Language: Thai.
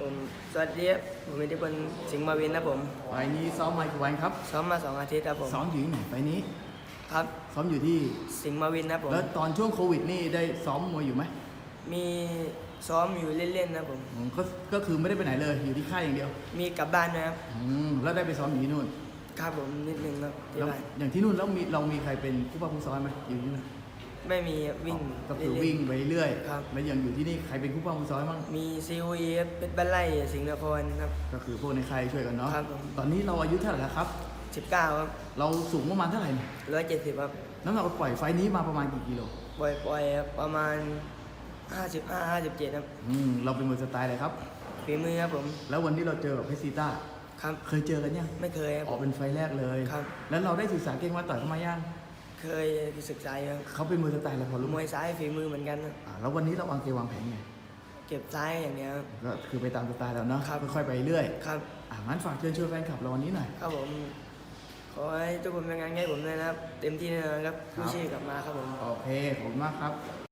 ผมสวัสดีครับผมอิทธิพลสิงห์มาวินนะผมไฟล์นี้ซ้อมมากี่วันครับ ซ้อมมาสองอาทิตย์ครับผมซ้อมอยู่ที่ไหนไฟล์นี้ ครับ ซ้อมอยู่ที่ สิงห์มาวินนะผมแล้วตอนช่วงโควิดนี่ได้ซ้อมมวยอยู่ไหมมีซ้อมอยู่เล่นๆนะผม อืมก็ก็คือไม่ได้ไปไหนเลย อยู่ที่ค่ายอย่างเดียวมีกลับบ้านนะครับอืมแล้วได้ไปซ้อมอยู่ที่นู่นครับผมนิดนึงครับที่แล้วบ้านอย่างที่นู่นแล้วมีเรามีใครเป็นผู้ป้าผู้ซ้อมไหมอยู่ที่นู่น ไม่มีวิ่งก็คือเล่นๆวิ่งไปเรื่อยครับ แล้วอย่างอยู่ที่นี่ใครเป็นผู้ป้าผู้ซ้อมบ้างมีซีอุยครับเป็นบัลไลสิงห์นครครับ ก็คือพวกในค่ายช่วยกันเนาะครับผม ตอนนี้เราอายุเท่าไหร่แล้วครับสิบเก้าครับเราสูงประมาณเท่าไหร่เนี่ยร้อยเจ็ดสิบครับน้ำหนักเราปล่อยไฟล์นี้มาประมาณกี่กิโลปล่อยปล่อยๆครับประมาณห้าสิบห้าห้าสิบเจ็ดครับอืมเราเป็นมวยสไตล์อะไรครับ ฝีมือครับผมแล้ววันที่เราเจอกับเพชรซีต้าครับ เคยเจอกันยังไม่เคยครับ ออกเป็นไฟล์แรกเลย ครับ แล้วเราได้ศึกษาเก่งมาต่อยเข้ามายัง เคยศึกษาอยู่ครับเขาเป็นมวยสไตล์อะไรพอรู้ไหมมวยซ้ายฝีมือเหมือนกันครับอ่าแล้ววันนี้เราวางเกมวางแผนไงเก็บซ้ายอย่างเดียวครับ ก็คือไปตามสไตล์เราเนาะครับ ค่อยๆไปเรื่อยครับ อ่างั้นฝากเชิญชวนแฟนคลับเราวันนี้หน่อย ครับผมขอให้ทุกคนเป็นกำลังใจให้ผมด้วยนะครับ เต็มที่แน่นอนครับผู้ชื่อกลับมาครับผม โอเคขอบคุณมากครับ